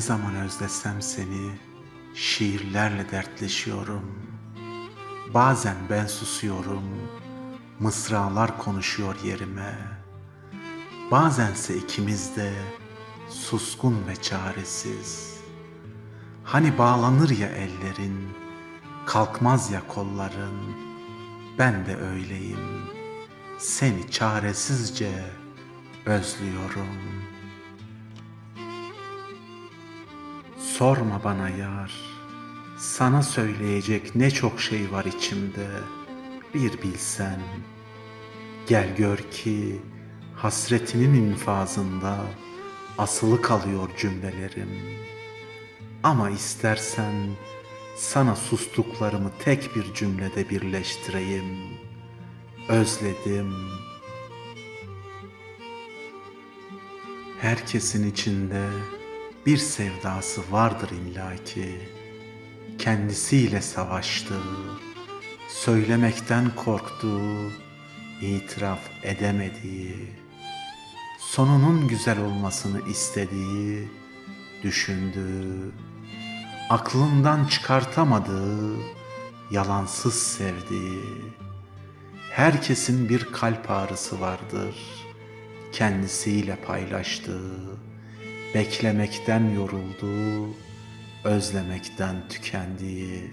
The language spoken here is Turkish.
zaman özlesem seni şiirlerle dertleşiyorum. Bazen ben susuyorum, mısralar konuşuyor yerime. Bazense ikimiz de suskun ve çaresiz. Hani bağlanır ya ellerin, kalkmaz ya kolların. Ben de öyleyim. Seni çaresizce özlüyorum. Sorma bana yar. Sana söyleyecek ne çok şey var içimde. Bir bilsen. Gel gör ki hasretinin infazında asılı kalıyor cümlelerim. Ama istersen sana sustuklarımı tek bir cümlede birleştireyim. Özledim. Herkesin içinde bir sevdası vardır illaki. Kendisiyle savaştığı, söylemekten korktuğu, itiraf edemediği, sonunun güzel olmasını istediği, düşündüğü, aklından çıkartamadığı, yalansız sevdiği, herkesin bir kalp ağrısı vardır, kendisiyle paylaştığı, beklemekten yorulduğu, özlemekten tükendiği,